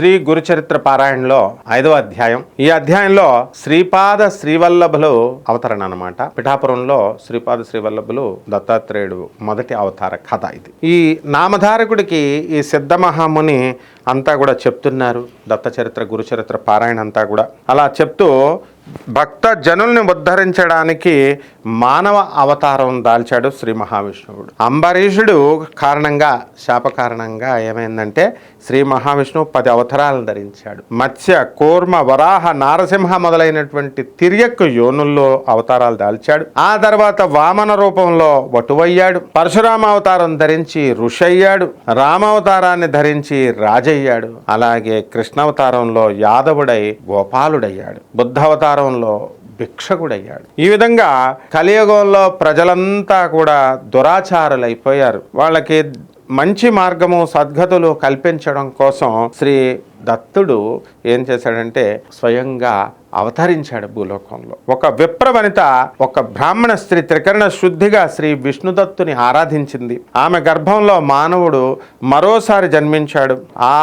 శ్రీ గురుచరిత్ర పారాయణలో ఐదవ అధ్యాయం. ఈ అధ్యాయంలో శ్రీపాద శ్రీవల్లభులు అవతరణ అనమాట పిఠాపురంలో శ్రీపాద శ్రీవల్లభులు దత్తాత్రేయుడు మొదటి అవతార కథ ఇది. ఈ నామధారకుడికి ఈ సిద్ధ మహాముని అంతా కూడా చెప్తున్నారు. దత్త చరిత్ర గురుచరిత్ర పారాయణ అంతా కూడా. అలా చెప్తూ భక్త జనుల్ని ఉద్ధరించడానికి మానవ అవతారం దాల్చాడు శ్రీ మహావిష్ణువుడు. అంబరీషుడు కారణంగా శాప కారణంగా ఏమైందంటే శ్రీ మహావిష్ణువు పది అవతారాలను ధరించాడు. మత్స్య కూర్మ వరాహ నారసింహ మొదలైనటువంటి తిరియక్కు యోనుల్లో అవతారాలు దాల్చాడు. ఆ తర్వాత వామన రూపంలో వటువయ్యాడు. పరశురామ అవతారం ధరించి ఋషయ్యాడు. రామావతారాన్ని ధరించి రాజయ్యాడు. అలాగే కృష్ణావతారంలో యాదవుడై గోపాలుడయ్యాడు. బుద్ధావతారంలో భిక్షకుడయ్యాడు. ఈ విధంగా కలియుగంలో ప్రజలంతా కూడా దురాచారులైపోయారు. వాళ్ళకి మంచి మార్గము సద్గతులు కల్పించడం కోసం శ్రీ దత్తుడు ఏం చేశాడంటే స్వయంగా అవతరించాడు భూలోకంలో. ఒక విప్రవనిత ఒక బ్రాహ్మణ స్త్రీ త్రికరణ శుద్ధిగా శ్రీ విష్ణుదత్తుని ఆరాధించింది. ఆమె గర్భంలో మానవుడు మరోసారి జన్మించాడు. ఆ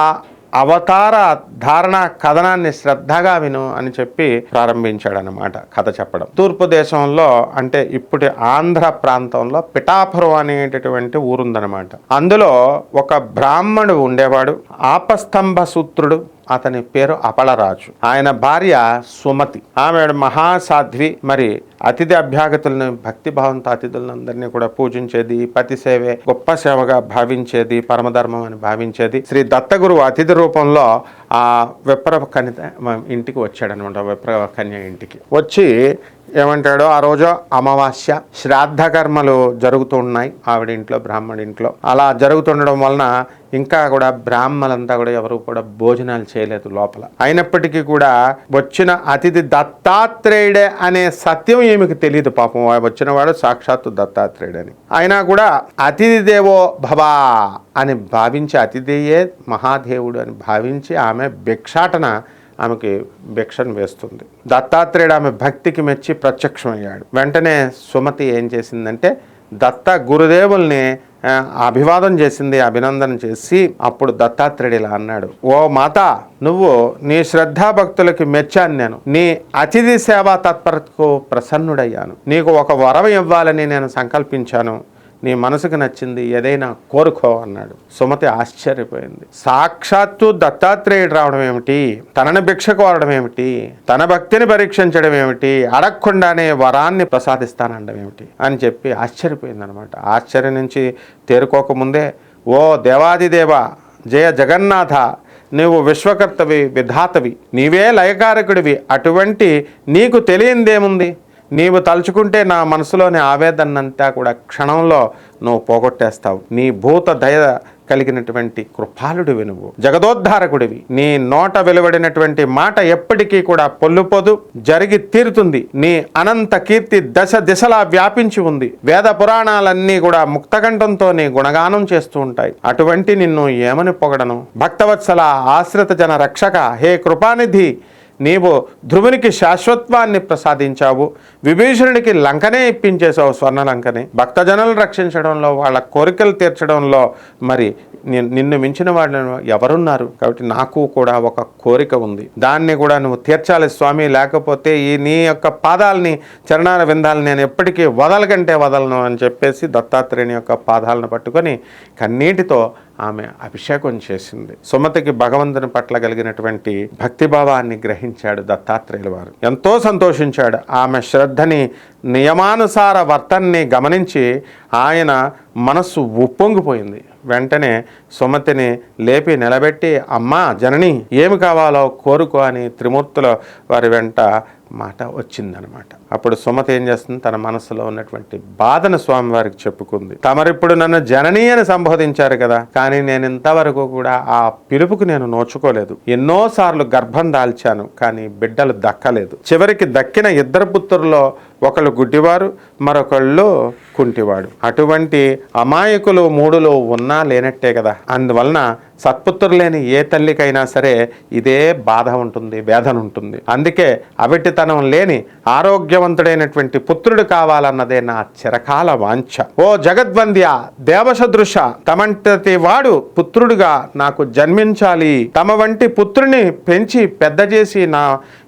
అవతార ధారణ కథనాన్ని శ్రద్ధగా విను అని చెప్పి ప్రారంభించాడు అనమాట కథ చెప్పడం. తూర్పు దేశంలో అంటే ఇప్పుడు ఆంధ్ర ప్రాంతంలో పిఠాపురం అనేటటువంటి ఊరుందనమాట అందులో ఒక బ్రాహ్మణుడు ఉండేవాడు ఆపస్తంభ సూత్రుడు. అతని పేరు అపళరాజు. ఆయన భార్య సుమతి. ఆమె మహాసాధ్వి. మరి అతిథి అభ్యాగతులను భక్తి భావంతో కూడా పూజించేది పతి సేవే గొప్ప సేవగా భావించేది పరమధర్మం అని భావించేది శ్రీ దత్తగురు అతిథి రూపంలో ఆ విప్ర కన్య ఇంటికి వచ్చాడనమాట విప్ర కన్య ఇంటికి. వచ్చి ఏమంటాడో ఆ రోజు అమావాస్య శ్రాద్ధ కర్మలు జరుగుతున్నాయి ఆవిడ ఇంట్లో బ్రాహ్మడి ఇంట్లో. అలా జరుగుతుండడం వలన ఇంకా కూడా బ్రాహ్మలంతా కూడా ఎవరు కూడా భోజనాలు చేయలేదు లోపల. అయినప్పటికీ కూడా వచ్చిన అతిథి దత్తాత్రేయుడే అనే సత్యం ఈమెకు తెలియదు పాపం. వచ్చినవాడు సాక్షాత్తు దత్తాత్రేయుడని అయినా కూడా అతిథి దేవో భవా అని భావించి అతిథియే మహాదేవుడు అని భావించి ఆమె ఆమె భిక్షాటన ఆమెకి భిక్షను వేస్తుంది. దత్తాత్రేయుడు ఆమె భక్తికి మెచ్చి ప్రత్యక్షమయ్యాడు. వెంటనే సుమతి ఏం చేసిందంటే దత్త గురుదేవుల్ని అభివాదం చేసింది అభినందన చేసి అప్పుడు దత్తాత్రేయుడు ఇలా అన్నాడు ఓ మాత నువ్వు నీ శ్రద్ధాభక్తులకి మెచ్చాను నేను. నీ అతిథి సేవా తత్పరతకు ప్రసన్నుడయ్యాను. నీకు ఒక వరం ఇవ్వాలని నేను సంకల్పించాను. నీ మనసుకు నచ్చింది ఏదైనా కోరుకో అన్నాడు. సుమతి ఆశ్చర్యపోయింది. సాక్షాత్తు దత్తాత్రేయుడు రావడం ఏమిటి? తనని భిక్ష కోరడం ఏమిటి? తన భక్తిని పరీక్షించడం ఏమిటి? అడగకుండానే వరాన్ని ప్రసాదిస్తానడం ఏమిటి? అని చెప్పి ఆశ్చర్యపోయింది అనమాట ఆశ్చర్యం నుంచి తేరుకోకముందే ఓ దేవాదిదేవ జయ జగన్నాథ నువ్వు విశ్వకర్తవి విధాతవి నీవే లయకారకుడివి అటువంటి నీకు తెలియందేముంది? నీవు తలుచుకుంటే నా మనసులోని ఆవేదనంతా కూడా క్షణంలో నువ్వు పోగొట్టేస్తావు. నీ భూత దయ కలిగినటువంటి కృపాలుడివి నువ్వు. జగదోద్ధారకుడివి. నీ నోట వెలువడినటువంటి మాట ఎప్పటికీ కూడా పొల్లుపోదు జరిగి తీరుతుంది. నీ అనంత కీర్తి దశ దిశలా వ్యాపించి ఉంది. వేద పురాణాలన్నీ కూడా ముక్తకంఠంతో నీ గుణగానం చేస్తూ ఉంటాయి. అటువంటి నిన్ను ఏమని పొగడను? భక్తవత్సల ఆశ్రిత జన రక్షక హే కృపానిధి నీవు ధ్రువునికి శాశ్వత్వాన్ని ప్రసాదించావు విభీషణుడికి లంకనే ఇప్పించేశావు స్వర్ణ లంకని రక్షించడంలో వాళ్ళ కోరికలు తీర్చడంలో మరి నిన్ను మించిన వాళ్ళు ఎవరున్నారు? కాబట్టి నాకు కూడా ఒక కోరిక ఉంది. దాన్ని కూడా నువ్వు తీర్చాలి స్వామి. లేకపోతే ఈ నీ యొక్క పాదాలని చరణాల విందాలని నేను ఎప్పటికీ వదలకంటే వదలను అని చెప్పేసి దత్తాత్రేయుని యొక్క పాదాలను పట్టుకొని కన్నీటితో ఆమె అభిషేకం చేసింది. సుమతికి భగవంతుని పట్ల కలిగినటువంటి భక్తిభావాన్ని గ్రహించాడు దత్తాత్రేయుల వారు. ఎంతో సంతోషించాడు. ఆమె శ్రద్ధని నియమానుసార వర్తన్ని గమనించి ఆయన మనస్సు ఉప్పొంగిపోయింది. వెంటనే సుమతిని లేపి నిలబెట్టి అమ్మా జనని ఏమి కావాలో కోరుకో అని త్రిమూర్తుల వారి వెంట మాట వచ్చిందనమాట. అప్పుడు సుమతి ఏం చేస్తుంది? తన మనసులో ఉన్నటువంటి బాధను స్వామివారికి చెప్పుకుంది. తమరిప్పుడు నన్ను జనని అని సంబోధించారు కదా కానీ నేను ఇంతవరకు కూడా ఆ పిలుపుకు నేను నోచుకోలేదు. ఎన్నోసార్లు గర్భం దాల్చాను కానీ బిడ్డలు దక్కలేదు. చివరికి దక్కిన ఇద్దరు పుత్రుల్లో ఒకళ్ళు గుడ్డివారు మరొకళ్ళు కుంటివాడు. అటువంటి అమాయకులు మూడులో ఉన్నా లేనట్టే కదా. అందువలన సత్పుత్రులు లేని ఏ తల్లికైనా సరే ఇదే బాధ ఉంటుంది వేదన ఉంటుంది. అందుకే అవిటితనం లేని ఆరోగ్యవంతుడైనటువంటి పుత్రుడు కావాలన్నదే నా చిరకాల వాంఛ. ఓ జగద్వంద్య దేవసదృశ తమంటి వాడు పుత్రుడుగా నాకు జన్మించాలి. తమ వంటి పుత్రుని పెంచి పెద్ద చేసి నా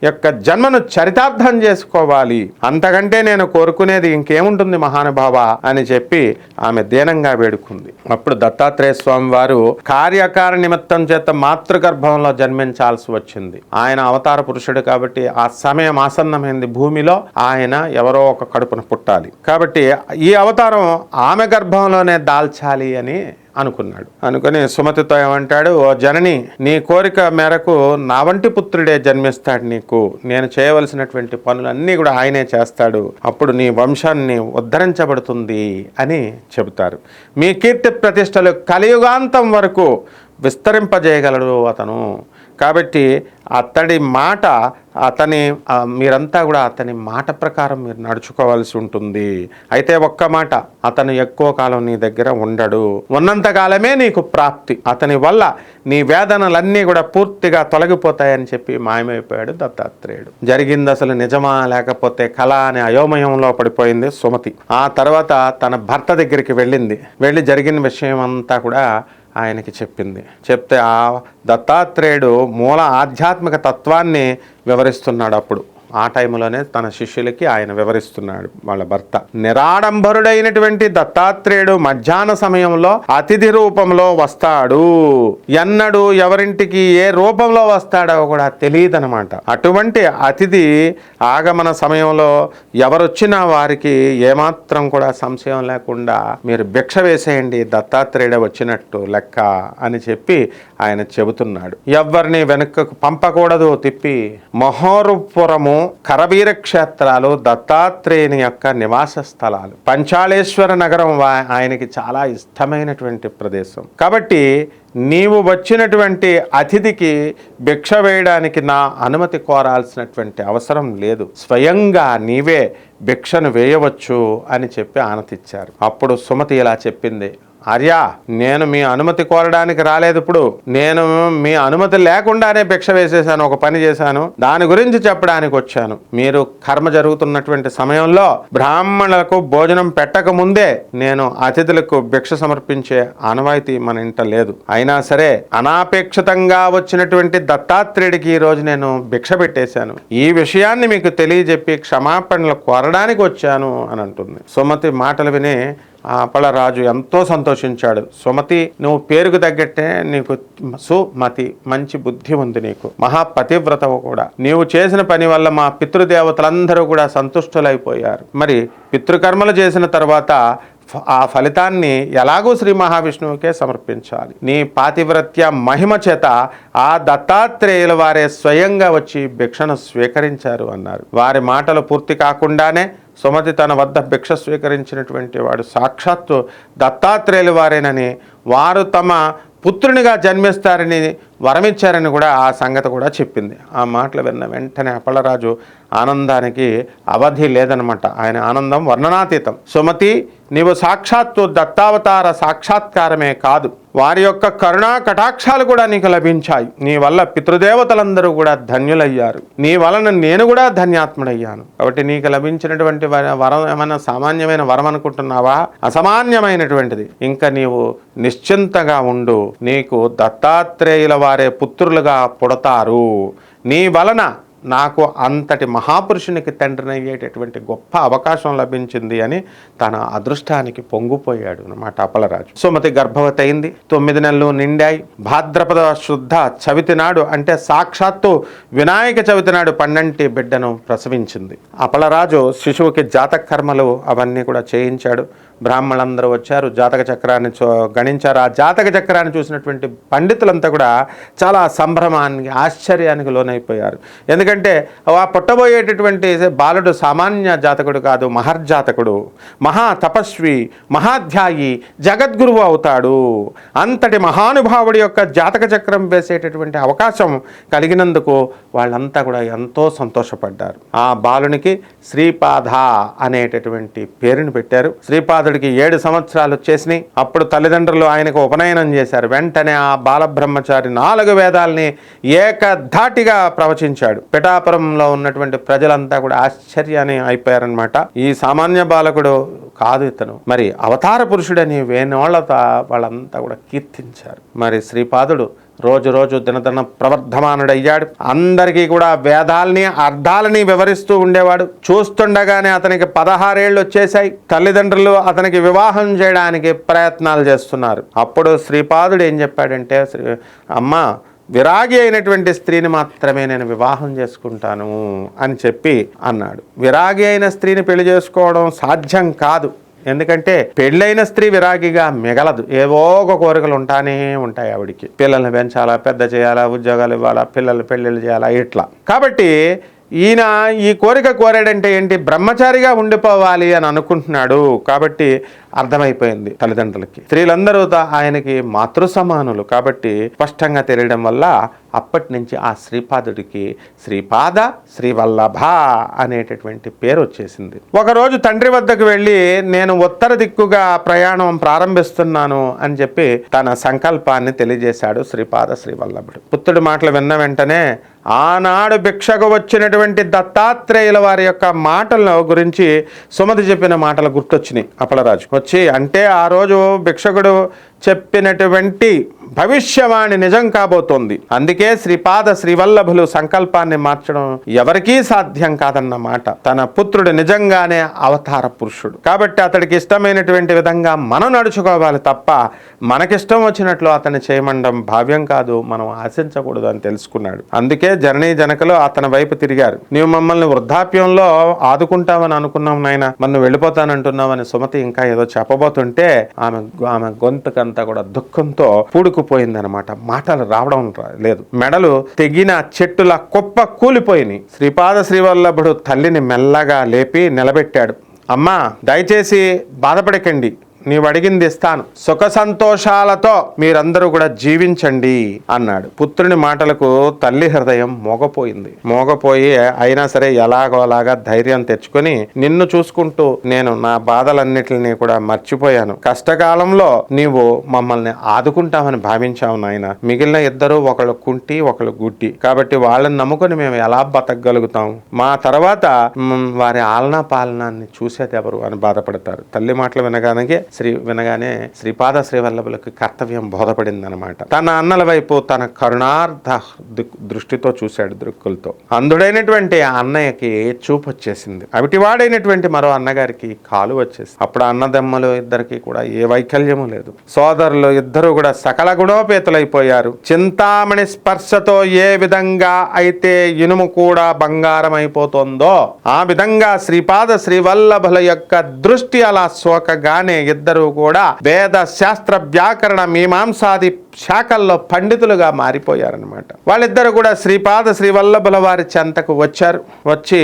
యొక్క జన్మను చరితార్థం చేసుకోవాలి. అంతకంటే నేను కోరుకునేది ఇంకేముంటుంది మహానుభావ అని చెప్పి ఆమె దీనంగా వేడుకుంది. అప్పుడు దత్తాత్రేయ స్వామి వారు కార్యకార నిమిత్తం చేత మాతృగర్భంలో జన్మించాల్సి వచ్చింది. ఆయన అవతార పురుషుడు కాబట్టి ఆ సమయం ఆసన్నమైంది భూమిలో. ఆయన ఎవరో ఒక కడుపున పుట్టాలి. కాబట్టి ఈ అవతారం ఆమె గర్భంలోనే దాల్చాలి అని అనుకున్నాడు. అనుకుని సుమతితో ఏమంటాడు ఓ జనని నీ కోరిక మేరకు నా వంటి పుత్రుడే జన్మిస్తాడు నీకు. నేను చేయవలసినటువంటి పనులన్నీ కూడా ఆయనే చేస్తాడు. అప్పుడు నీ వంశాన్ని ఉద్ధరించబడుతుంది అని చెబుతారు. మీ కీర్తి ప్రతిష్టలు కలియుగాంతం వరకు విస్తరింపజేయగలడు అతను. కాబట్టి అతడి మాట అతని మీరంతా కూడా అతని మాట ప్రకారం మీరు నడుచుకోవాల్సి ఉంటుంది. అయితే ఒక్క మాట అతను ఎక్కువ కాలం నీ దగ్గర ఉండడు. ఉన్నంతకాలమే నీకు ప్రాప్తి. అతని వల్ల నీ వేదనలన్నీ కూడా పూర్తిగా తొలగిపోతాయని చెప్పి మాయమైపోయాడు దత్తాత్రేయుడు. జరిగింది అసలు నిజమా లేకపోతే కళ అనే అయోమయంలో పడిపోయింది సుమతి. ఆ తర్వాత తన భర్త దగ్గరికి వెళ్ళింది. వెళ్ళి జరిగిన విషయం అంతా కూడా ఆయనకి చెప్పింది. చెప్తే ఆ దత్తాత్రేయుడు మూల ఆధ్యాత్మిక తత్వాన్ని వివరిస్తున్నాడు అప్పుడు. ఆ టైంలోనే తన శిష్యులకి ఆయన వివరిస్తున్నాడు వాళ్ళ భర్త. నిరాడంబరుడైనటువంటి దత్తాత్రేయుడు మధ్యాహ్న సమయంలో అతిథి రూపంలో వస్తాడు. ఎన్నడు ఎవరింటికి ఏ రూపంలో వస్తాడో కూడా తెలియదనమాట అటువంటి అతిథి ఆగమన సమయంలో ఎవరొచ్చినా వారికి ఏమాత్రం కూడా సంశయం లేకుండా మీరు భిక్ష వేసేయండి దత్తాత్రేయుడు వచ్చినట్టు లెక్క అని చెప్పి ఆయన చెబుతున్నాడు. ఎవరిని వెనుకకు పంపకూడదు తిప్పి మహోరుపురము కరవీర క్షేత్రాలు దత్తాత్రేయుని యొక్క నివాస స్థలాలు. పంచాళేశ్వర నగరం వా- ఆయనకి చాలా ఇష్టమైనటువంటి ప్రదేశం. కాబట్టి నీవు వచ్చినటువంటి అతిథికి భిక్ష వేయడానికి నా అనుమతి కోరాల్సినటువంటి అవసరం లేదు. స్వయంగా నీవే భిక్షను వేయవచ్చు అని చెప్పి ఆనతిచ్చారు. అప్పుడు సుమతి ఇలా చెప్పింది. ఆర్య నేను మీ అనుమతి కోరడానికి రాలేదు ఇప్పుడు. నేను మీ అనుమతి లేకుండానే భిక్ష వేసేసాను ఒక పని చేశాను. దాని గురించి చెప్పడానికి వచ్చాను. మీరు కర్మ జరుగుతున్నటువంటి సమయంలో బ్రాహ్మణులకు భోజనం పెట్టక ముందే నేను అతిథులకు భిక్ష సమర్పించే ఆనవాయితీ మన ఇంట లేదు. అయినా సరే అనాపేక్షితంగా వచ్చినటువంటి దత్తాత్రేయుడికి ఈరోజు రోజు నేను భిక్ష పెట్టేశాను. ఈ విషయాన్ని మీకు తెలియజెప్పి క్షమాపణలు కోరడానికి వచ్చాను అని అంటుంది. సుమతి మాటలు విని ఆ అప్పలరాజు ఎంతో సంతోషించాడు. సుమతి నువ్వు పేరుకు తగ్గట్టే నీకు సుమతి మంచి బుద్ధి ఉంది నీకు. మహాపతివ్రతవు కూడా. నీవు చేసిన పని వల్ల మా పితృదేవతలందరూ కూడా సంతుష్టులైపోయారు. మరి పితృకర్మలు చేసిన తర్వాత ఆ ఫలితాన్ని ఎలాగూ శ్రీ మహావిష్ణువుకే సమర్పించాలి. నీ పాతివ్రత్య మహిమ చేత ఆ దత్తాత్రేయుల వారే స్వయంగా వచ్చి భిక్షను స్వీకరించారు అన్నారు. వారి మాటలు పూర్తి కాకుండానే సుమతి తన వద్ద భిక్ష స్వీకరించినటువంటి వాడు సాక్షాత్తు దత్తాత్రేయుల వారేనని వారు తమ పుత్రునిగా జన్మిస్తారని వరమిచ్చారని కూడా ఆ సంగతి కూడా చెప్పింది. ఆ మాటలు విన్న వెంటనే అప్పలరాజు ఆనందానికి అవధి లేదనమాట. ఆయన ఆనందం వర్ణనాతీతం. సుమతి నీవు సాక్షాత్తు దత్తావతార సాక్షాత్కారమే కాదు. వారి యొక్క కరుణా కటాక్షాలు కూడా నీకు లభించాయి. నీ వల్ల పితృదేవతలందరూ కూడా ధన్యులయ్యారు. నీ వలన నేను కూడా ధన్యాత్ముడయ్యాను. కాబట్టి నీకు లభించినటువంటి వరం ఏమైనా సామాన్యమైన వరం అనుకుంటున్నావా? అసామాన్యమైనటువంటిది. ఇంకా నీవు నిశ్చింతగా ఉండు. నీకు దత్తాత్రేయుల వారే పుత్రులుగా పుడతారు. నీ వలన నాకు అంతటి మహాపురుషునికి తండ్రినయ్యేటటువంటి గొప్ప అవకాశం లభించింది అని తన అదృష్టానికి పొంగిపోయాడు అనమాట అపలరాజు. సుమతి గర్భవతి అయింది తొమ్మిది నెలలు నిండాయి. భాద్రపద శుద్ధ చవితి నాడు అంటే సాక్షాత్తు వినాయక చవితి నాడు పండంటి బిడ్డను ప్రసవించింది. అపలరాజు శిశువుకి జాతక కర్మలు అవన్నీ కూడా చేయించాడు. బ్రాహ్మణులందరూ వచ్చారు జాతక చక్రాన్ని గణించారు. ఆ జాతక చక్రాన్ని చూసినటువంటి పండితులంతా కూడా చాలా సంభ్రమానికి ఆశ్చర్యానికి లోనైపోయారు. ఎందుకంటే ఆ పుట్టబోయేటటువంటి బాలుడు సామాన్య జాతకుడు కాదు మహర్జాతకుడు. మహా తపస్వి మహాధ్యాయి జగద్గురువు అవుతాడు. అంతటి మహానుభావుడి యొక్క జాతక చక్రం వేసేటటువంటి అవకాశం కలిగినందుకు వాళ్ళంతా కూడా ఎంతో సంతోషపడ్డారు. ఆ బాలునికి శ్రీపాద అనేటటువంటి పేరుని పెట్టారు. అతడికి ఏడు సంవత్సరాలు వచ్చేసినాయి అప్పుడు తల్లిదండ్రులు ఆయనకు ఉపనయనం చేశారు. వెంటనే ఆ బాలబ్రహ్మచారి నాలుగు వేదాల్ని ఏకధాటిగా ప్రవచించాడు. పిఠాపురంలో ఉన్నటువంటి ప్రజలంతా కూడా ఆశ్చర్యాన్ని అయిపోయారనమాట ఈ సామాన్య బాలకుడు కాదు ఇతను. మరి అవతార పురుషుడని వేణోళ్ళత వాళ్ళంతా కూడా కీర్తించారు. మరి శ్రీపాదుడు రోజు రోజు దినదిన ప్రవర్ధమానుడయ్యాడు. అందరికీ కూడా వేదాల్ని అర్థాలని వివరిస్తూ ఉండేవాడు. చూస్తుండగానే అతనికి పదహారేళ్ళు వచ్చేసాయి తల్లిదండ్రులు అతనికి వివాహం చేయడానికి ప్రయత్నాలు చేస్తున్నారు. అప్పుడు శ్రీపాదుడు ఏం చెప్పాడంటే శ్రీ అమ్మ విరాగి అయినటువంటి స్త్రీని మాత్రమే నేను వివాహం చేసుకుంటాను అని చెప్పి అన్నాడు. విరాగి అయిన స్త్రీని పెళ్ళి చేసుకోవడం సాధ్యం కాదు. ఎందుకంటే పెళ్ళైన స్త్రీ విరాగిగా మిగలదు. ఏవో ఒక కోరికలు ఉంటానే ఉంటాయి ఆవిడికి. పిల్లల్ని పెంచాలా పెద్ద చేయాలా ఉద్యోగాలు ఇవ్వాలా పిల్లలు పెళ్ళిళ్ళు చేయాలా ఇట్లా. కాబట్టి ఈయన ఈ కోరిక కోరాడంటే ఏంటి? బ్రహ్మచారిగా ఉండిపోవాలి అని అనుకుంటున్నాడు. కాబట్టి అర్థమైపోయింది తల్లిదండ్రులకి. స్త్రీలందరూ ఆయనకి మాతృ సమానులు కాబట్టి స్పష్టంగా తెలియడం వల్ల అప్పటి నుంచి ఆ శ్రీపాదుడికి శ్రీపాద శ్రీవల్లభ అనేటటువంటి పేరు వచ్చేసింది. ఒకరోజు తండ్రి వద్దకు వెళ్ళి నేను ఉత్తర దిక్కుగా ప్రయాణం ప్రారంభిస్తున్నాను అని చెప్పి తన సంకల్పాన్ని తెలియజేశాడు శ్రీపాద శ్రీవల్లభుడు. పుత్రుడి మాటలు విన్న వెంటనే ఆనాడు భిక్షకు వచ్చినటువంటి దత్తాత్రేయుల వారి యొక్క మాటల గురించి సుమతి చెప్పిన మాటలు గుర్తొచ్చినాయి అప్పలరాజు వచ్చి అంటే ఆ రోజు భిక్షకుడు చెప్పినటువంటి భవిష్యవాణి నిజం కాబోతోంది. అందుకే శ్రీపాద శ్రీవల్లభులు సంకల్పాన్ని మార్చడం ఎవరికీ సాధ్యం కాదన్నమాట తన పుత్రుడు నిజంగానే అవతార పురుషుడు. కాబట్టి అతడికి ఇష్టమైనటువంటి విధంగా మనం నడుచుకోవాలి తప్ప మనకిష్టం వచ్చినట్లు అతన్ని చేయమండం భావ్యం కాదు మనం ఆశించకూడదు అని తెలుసుకున్నాడు. అందుకే జననీ జనకలు అతని వైపు తిరిగారు. నీవు మమ్మల్ని వృద్ధాప్యంలో ఆదుకుంటావని అనుకున్నాం నాయన. మనం వెళ్ళిపోతానంటున్నామని సుమతి ఇంకా ఏదో చెప్పబోతుంటే ఆమె ఆమె గొంతుకంతా కూడా దుఃఖంతో పూడుకుపోయిందనమాట మాటలు రావడం రా- లేదు. మెడలు తెగిన చెట్టుల కుప్ప కూలిపోయినాయి. శ్రీపాద శ్రీవల్లభుడు తల్లిని మెల్లగా లేపి నిలబెట్టాడు. అమ్మా దయచేసి బాధపడకండి. నీవు అడిగింది ఇస్తాను. సుఖ సంతోషాలతో మీరందరూ కూడా జీవించండి అన్నాడు. పుత్రుని మాటలకు తల్లి హృదయం మోగపోయింది. మోగపోయి అయినా సరే ఎలాగోలాగా ధైర్యం తెచ్చుకొని నిన్ను చూసుకుంటూ నేను నా బాధలన్నిటిని కూడా మర్చిపోయాను. కష్టకాలంలో నీవు మమ్మల్ని ఆదుకుంటామని భావించావు నాయన. మిగిలిన ఇద్దరు ఒకళ్ళు కుంటి ఒకళ్ళు గుడ్డి. కాబట్టి వాళ్ళని నమ్ముకొని మేము ఎలా బతకగలుగుతాం? మా తర్వాత వారి ఆలనా పాలనాన్ని చూసేది ఎవరు అని బాధపడతారు. తల్లి మాటలు వినగానే శ్రీ వినగానే శ్రీపాద శ్రీవల్లభులకు కర్తవ్యం బోధపడింది అనమాట తన అన్నల వైపు తన కరుణార్థ దృష్టితో చూశాడు దృక్కులతో. అందుడైనటువంటి ఆ అన్నయ్యకి చూపు వచ్చేసింది. అవిటివాడైనటువంటి మరో అన్నగారికి కాలు వచ్చేసింది అప్పుడు అన్నదమ్మలు ఇద్దరికి కూడా ఏ వైకల్యము లేదు. సోదరులు ఇద్దరు కూడా సకల గుణోపేతులైపోయారు. చింతామణి స్పర్శతో ఏ విధంగా అయితే ఇనుము కూడా బంగారం అయిపోతుందో ఆ విధంగా శ్రీపాద శ్రీవల్లభుల యొక్క దృష్టి అలా సోకగానే ఇద్దరు కూడా వేద శాస్త్ర వ్యాకరణ మీమాంసాది శాఖల్లో పండితులుగా మారిపోయారనమాట వాళ్ళిద్దరు కూడా శ్రీపాద శ్రీవల్లభుల వారి చెంతకు వచ్చారు. వచ్చి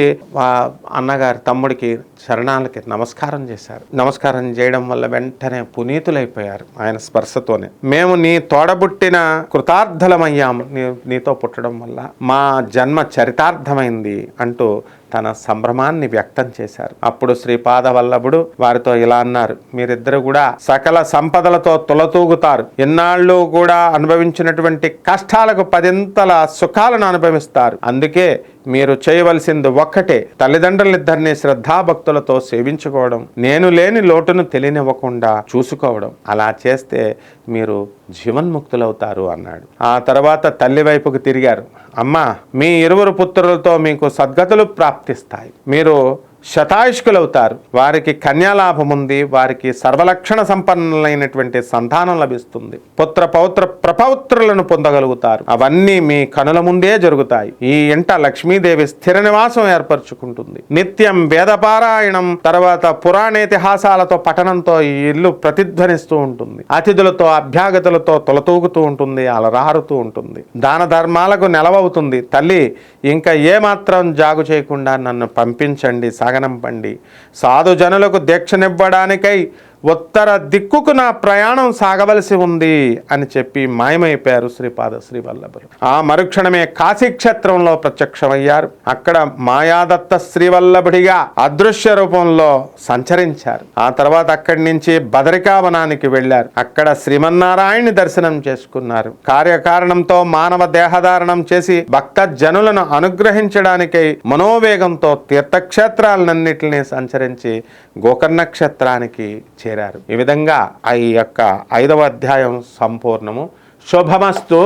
అన్నగారి తమ్ముడికి చరణాలకి నమస్కారం చేశారు. నమస్కారం చేయడం వల్ల వెంటనే పునీతులైపోయారు ఆయన స్పర్శతోనే. మేము నీ తోడబుట్టిన కృతార్థలమయ్యాము. నీ నీతో పుట్టడం వల్ల మా జన్మ చరితార్థమైంది అంటూ తన సంభ్రమాన్ని వ్యక్తం చేశారు. అప్పుడు శ్రీపాద వల్లభుడు వారితో ఇలా అన్నారు మీరిద్దరు కూడా సకల సంపదలతో తులతూగుతారు. ఎన్నాళ్ళు కూడా అనుభవించినటువంటి కష్టాలకు పదింతల సుఖాలను అనుభవిస్తారు. అందుకే మీరు చేయవలసింది ఒక్కటే తల్లిదండ్రులిద్దరిని శ్రద్ధాభక్తులతో సేవించుకోవడం నేను లేని లోటును తెలియనివ్వకుండా చూసుకోవడం. అలా చేస్తే మీరు జీవన్ముక్తులవుతారు అన్నాడు. ఆ తర్వాత తల్లి వైపుకు తిరిగారు. అమ్మా మీ ఇరువురు పుత్రులతో మీకు సద్గతులు ప్రాప్తిస్తాయి. మీరు శతాయుష్కులవుతారు. వారికి కన్యాలాభం ఉంది వారికి సర్వలక్షణ సంపన్నులైనటువంటి సంతానం లభిస్తుంది. పుత్ర పౌత్ర ప్రపౌత్రులను పొందగలుగుతారు. అవన్నీ మీ కనుల ముందే జరుగుతాయి. ఈ ఇంట లక్ష్మీదేవి స్థిర నివాసం ఏర్పరచుకుంటుంది. నిత్యం వేదపారాయణం తర్వాత పురాణేతిహాసాలతో పఠనంతో ఈ ఇల్లు ప్రతిధ్వనిస్తూ ఉంటుంది. అతిథులతో అభ్యాగతులతో తొలతూగుతూ ఉంటుంది అలరారుతూ ఉంటుంది. దాన ధర్మాలకు నెలవవుతుంది. తల్లి ఇంకా ఏమాత్రం జాగు చేయకుండా నన్ను పంపించండి సాగనంపండి. సాధు జనులకు దీక్షనివ్వడానికై ఉత్తర దిక్కుకు నా ప్రయాణం సాగవలసి ఉంది అని చెప్పి మాయమైపోయారు శ్రీపాద శ్రీవల్లభులు. ఆ మరుక్షణమే కాశీక్షేత్రంలో ప్రత్యక్షమయ్యారు. అక్కడ మాయాదత్త శ్రీవల్లభుడిగా అదృశ్య రూపంలో సంచరించారు. ఆ తర్వాత అక్కడి నుంచి బదరికావనానికి వెళ్ళారు. అక్కడ శ్రీమన్నారాయణ్ణి దర్శనం చేసుకున్నారు. కార్యకారణంతో మానవ దేహధారణం చేసి భక్త జనులను అనుగ్రహించడానికై మనోవేగంతో తీర్థక్షేత్రాలన్నింటినీ సంచరించి గోకర్ణ క్షేత్రానికి చేరారు. ఈ విధంగా ఈ యొక్క ఐదవ అధ్యాయం సంపూర్ణము. శుభమస్తు.